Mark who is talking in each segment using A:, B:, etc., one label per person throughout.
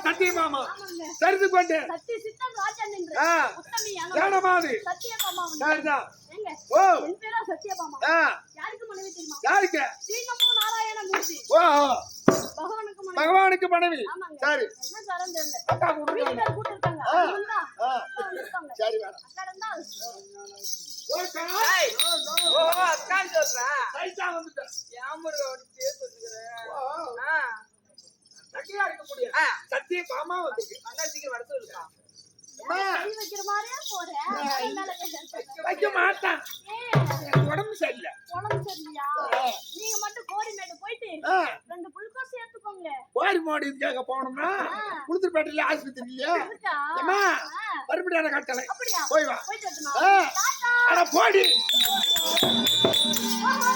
A: சத்திய மாமா. சத்திய மாமா தெரிந்து கொண்டு
B: சத்தியபாமா வந்து
A: சரிதான்
B: எங்க
A: ஓ
B: யாருக்கு மனைவி தெரியுமா?
A: யாருக்கு?
B: ஸ்ரீநமோ நாராயணமூர்த்தி.
A: ஓஹோ
B: பகவானுக்கு மனைவி.
A: சரி.
B: என்ன தரம் தெரியல
A: அக்கா கொடுங்க
B: வீட்டுக்கார கூட்டு இருக்காங்க
A: ஆ.
B: அது வந்தா?
A: ஆ.
B: அக்கா வந்திருக்காங்க.
A: சரி வேணாம்
B: அக்கா
C: ஓ, சொல்றேன்.
A: வந்துட்டேன்
C: என் முருகா ஒரு
A: சக்கியா இருக்க முடியாது. சத்திய மாமா வந்துருக்கு
C: அண்ணா சீக்கிரம் வர சொல்லுப்பா.
A: வைக்க மாட்டான். உடம்பு சரியில்லை.
B: உடம்பு சரியில்லையா. நீங்க மட்டும் கோரிமேடு போயிட்டு ரெண்டு புழுக்கோஸ் சேர்த்துக்கோங்க.
A: கோரி மாடு இதுக்காக போனோம்னா புளுத்தூர்பேட்டையில ஆஸ்பத்திரி இல்லையா? மறுபடியும் கட்டளை
B: அப்படியா?
A: போய் வா. அட போடி.
B: ஓஹோ,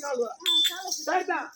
A: என்னவே குதிக்கிறாளுவ.
B: ஆ, சாலை சுத்தி.
A: சரிதான்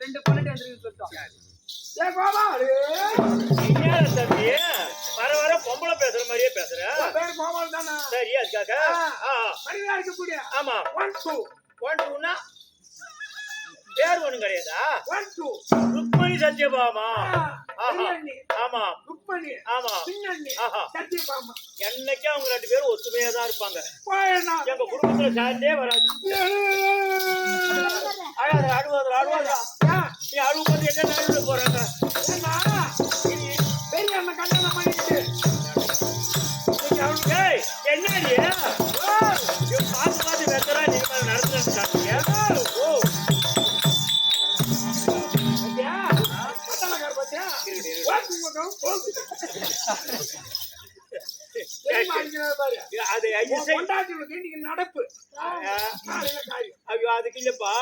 C: ரெண்டு பொண்ணு வந்துருக்கு சொல்லிட்டோம்
A: ஏ கோபா
D: என்ன தம்பி? வர வர பொம்பளை பேசுற மாதிரியே பேசுற.
A: பேர் கோபால் தானே?
D: சரி அதுக்காக.
A: இருக்கக்கூடிய
D: ஆமா.
A: ஒன் டூ
D: ஒன் டூனா பேர் ஒண்ணும் கிடையாதா?
A: One two
D: Rukmani Satyabhama. ஆஹா. ஆமா.
A: ருக்மணி
D: ஆமா.
A: பின்னண்ணி
D: ஆஹா.
A: சத்தியபாமா
D: என்னைக்கும் அவங்க ரெண்டு பேரும் ஒத்துமையா தான் இருப்பாங்க. எங்க குடும்பத்துல சாந்தே வராது. அழாத அழுவாத அழுவாதா நீ அழுவும் என்ன நடுவுல போறாங்க
A: பெரிய அண்ணன் கல்யாணம் பண்ணிட்டு
D: என்னடி? பார்த்து ஐயோ அதுக்கு இல்லப்பா.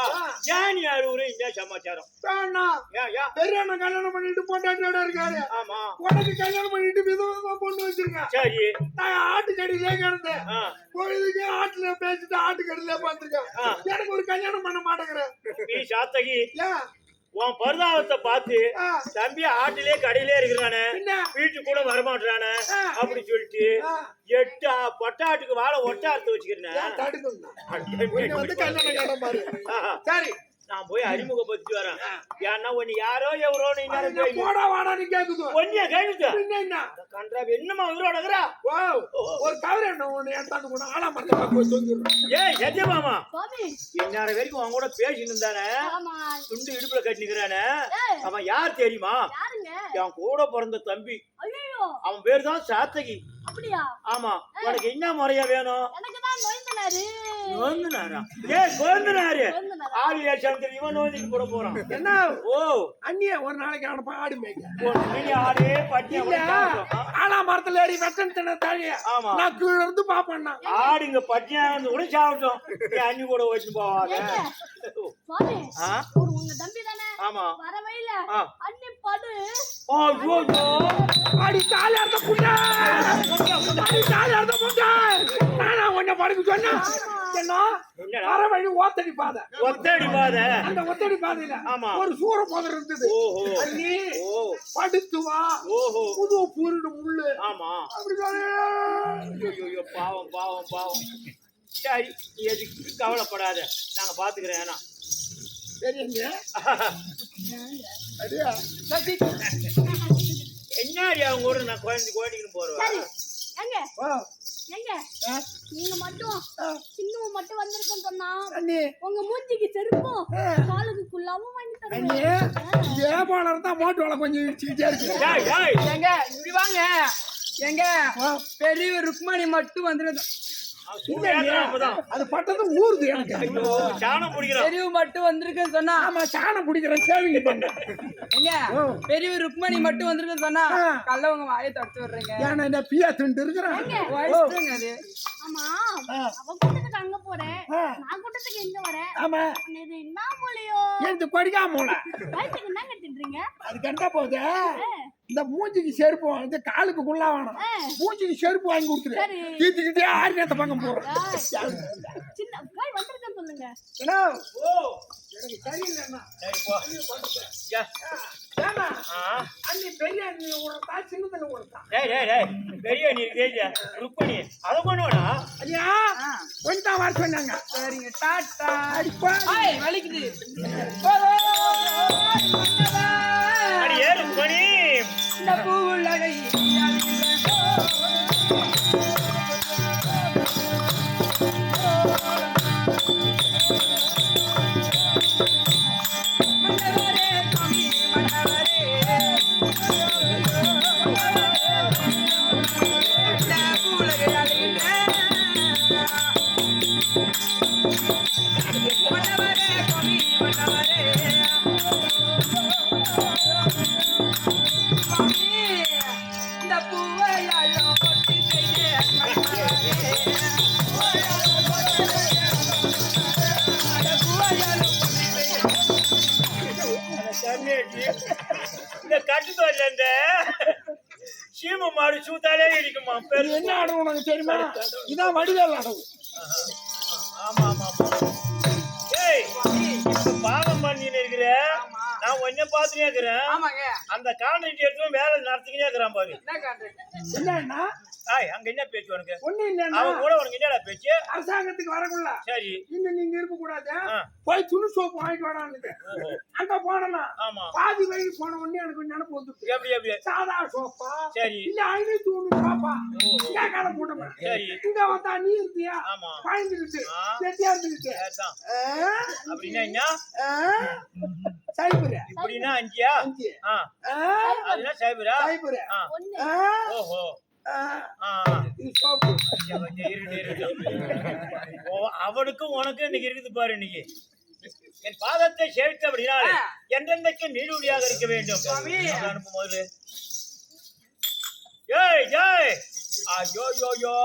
D: ஏன் நீ அழுவுற இந்த சமாச்சாரம்.
A: வேணாம்.
D: ஏன் ஏன்?
A: பெரிய அண்ணன் கல்யாணம் பண்ணிட்டு பொண்டாட்டியோட இருக்காரு.
D: ஆமா.
A: உனக்கு கல்யாணம் பண்ணிட்டு விதவிதமா பொண்ணு வச்சிருக்கேன்
D: சரி.
A: நான் ஆட்டுக்கடியிலே கிடந்தேன்
D: ஆ.
A: பொழுதுக்கு ஆட்டுல பேசிட்டு ஆட்டுக்கடியிலே பார்த்திருக்கேன்
D: ஆ.
A: எனக்கு ஒரு கல்யாணம் பண்ண மாட்டேங்கிறேன்
D: நீ சாத்தகி.
A: ஏன்?
D: உன் பரிதாபத்தை பார்த்து. தம்பி ஆட்டிலே கடையிலே இருக்கிறானே வீட்டுக்கு கூட வரமாட்டானே
A: ஆ.
D: அப்படி சொல்லிட்டு. எட்டு பொட்டாட்டுக்கு வாழை ஒட்ட அறுத்து வச்சுக்கிறேன்
A: கேட்ட
D: நான் போய் அறிமுகப்படுத்தி வரேன். ஏன்னா உன்னை யாரோ எவரோ நீ
A: போடா வாடான்னு கேக்குது.
D: ஒன்னிய
A: பின்ன என்ன?
D: கன்றா என்னமா உயிரோட இருக்கிறா
A: ஓ ஒரு தவிர என்ன? ஒண்ணு எடுத்தாந்து கூட ஆளா போய் தொங்கிடுறேன்.
D: ஏய்
B: சுவாமி.
D: இந்நேரம் வரைக்கும் அவன் கூட பேசிட்டு இருந்தானே?
B: ஆமா.
D: துண்டு இடுப்புல கட்டினுக்கிறானே?
B: ஏய்,
D: அவன் யார் தெரியுமா?
B: யாருங்க?
D: என் கூட பிறந்த தம்பி.
B: ஐயோ
D: அவன் பேர் தான் சாத்தகி.
B: அப்படியா?
D: ஆமா. உனக்கு என்ன முறையா வேணும்? ஆளு ஏசாமத்தில் இவன் நோந்திட்டு கூட போறான்.
A: என்ன?
D: ஓ.
A: அண்ணிய ஒரு நாளைக்கு அனுப்ப ஆடு மேய்க்க.
D: ஒரு மினி ஆளே பட்டியா கூட சாப்பிடும்.
A: ஆனா மரத்துல ஏறி வெட்டன் தின தாழிய
D: ஆமா.
A: நான் கீழ இருந்து பாப்பேன்னா
D: ஆடுங்க பட்டியா இருந்து கூட சாப்பிட்டோம். அண்ணி கூட வச்சு போவாங்க
B: ஏங்க, சுவாமி
D: ஆ?
B: ஒரு உங்க தம்பி தானே
D: ஆமா.
B: வர வழியில
D: ஆ.
B: அண்ணி படு
D: ஓ ஐயோ.
A: அடி தாலி அறுத்த புண்ணா. அடி தாலி அறுத்த புண்ணா. நானா உன்னை படுக்க சொன்னா? வர வழி ஓத்தடி பாதை.
D: ஒத்தடி பாத.
A: அந்த ஒத்தடி பாதையில. ஒரு சூற போதர் இருந்தது.
D: ஓஹோ.
A: அண்ணி
D: ஓ.
A: படுத்து வா.
D: ஓஹோ.
A: புது பூரிடு முள்ளு.
D: ஆமா.
A: அப்படி
D: பாவம் பாவம் பாவம். சரி எதுக்கு கவலைப்படாத. நாங்க பாத்துக்கிறேன் ஏன்னா.
A: சரிங்க. அடியா.
D: என்னடி அவங்க கூட நான் குழந்தை குழந்தைக்கு போறேன்?
B: எங்க? எங்க? நீங்க மட்டும் சின்னவ மட்டும் வந்திருக்கேன்னு சொன்னா உங்க மூஞ்சிக்கு செருப்பும். காலுக்கு குள்ளாவும் வாங்கி
A: போல இருந்தா மோட்டு வேலை கொஞ்சம் இடிச்சுக்கிட்டே இருக்கு.
C: எங்க? இப்படி வாங்க. எங்க. பெரிய ருக்மணி மட்டும்
D: அப்பதான்.
A: அது பட்டது ஊறுது எனக்கு.
D: ஐயோ, சாணம் பிடிக்கிறான்
C: பெரிய மட்டும் வந்திருக்குன்னு சொன்னா
A: ஆமா சாணம் பிடிக்கிறேன் சேவிங் பண்ண.
C: பெரிய ருக்மணி மட்டும் வந்திருக்குன்னு சொன்னா
A: ஆ.
C: கல்ல உங்க வாயை தடுத்து விடுறீங்க
A: ஏன்னா என்ன பியா திண்டு இருக்கிறேன்.
C: அது.
B: ஆமா. அவ கூட்டத்துக்கு அங்க போறேன். நான் கூட்டத்துக்கு இங்க வரேன்
A: ஆமா.
B: இது என்ன மூலியோ
A: எனக்கு கொடிக்கா மூளை
B: கட்டிடுறீங்க
A: அது கண்டா போகுது. இந்த மூஞ்சிக்கு செருப்பு இந்த காலுக்கு குள்ளா வேணும். மூஞ்சிக்கு செருப்பு வாங்கி கொடுத்துரு. தீத்துக்கிட்டே ஆறு நேரத்தை பக்கம் போறேன்
B: சின்ன காய் வந்திருக்கேன்னு சொல்லுங்க.
A: ஏன்னா,
D: ஓ
A: எனக்கு சரியில்லைண்ணா பெரிய
D: நீ ருக்மணி. அதை பண்ணுவடா
A: ஐயா கொஞ்சம் வர சொன்னாங்க.
C: சரிங்க டாட்டா. வலிக்குது.
D: கட்டுத்தோல்ல இந்த சீம மாடு சூத்தாலே இருக்குமா பெரு
A: என்ன அடவு உனக்கு தெரியுமா? இதான் வடிவேல்
D: ஆமா ஆமா ஆமா. ஏய் இப்ப பாவம் பண்ணின்னு இருக்கிற நான் ஒன்ன பாத்துனே இருக்கிறேன்.
C: ஆமாங்க.
D: அந்த கான்ட்ராக்ட் எடுத்து வேலை நடத்திக்கிட்டே இருக்கிறான் பாரு.
C: என்ன
D: ஆய் அங்க என்ன பேச்சு உனக்கு?
A: ஒண்ணு இல்லைன்னா
D: அவன் கூட உனக்கு என்னடா பேச்சு?
A: அரசாங்கத்துக்கு வரக்குள்ள.
D: சரி.
A: இன்னும் நீங்க இருக்க கூடாது. போய் துணி சோப்பு வாங்கிட்டு வரான்னு
D: ஓஹோ.
A: அங்க போனா
D: ஆமா.
A: பாதி வழி போன உடனே எனக்கு நினைப்பு வந்துட்டு
D: எப்படி எப்படி?
A: சாதா சோப்பா?
D: சரி.
A: இல்ல ஐநூத்தி ஒண்ணு சோப்பா. இங்க கால போட்டோம்
D: சரி.
A: இங்க வந்தா நீ இருந்தியா
D: ஆமா. ஆ.
A: கெட்டியா ஆ?
D: அப்படின்னா என்ன?
A: சைபர்?
D: இப்படின்னா அஞ்சியா?
A: அஞ்சு?
D: அதுனா சைபரா?
A: சைபர்?
D: ஓஹோ. அவனுக்கும் உனக்கும் இன்னைக்கு இருக்குது பாரு இன்னைக்கு. என் பாதத்தை சேர்க்க அப்படினால் என்றென்றைக்கு நீடுழியாக இருக்க வேண்டும். அதை அனுப்பும் போது? ஏய் ஜெய் ஐயோ யோ யோ.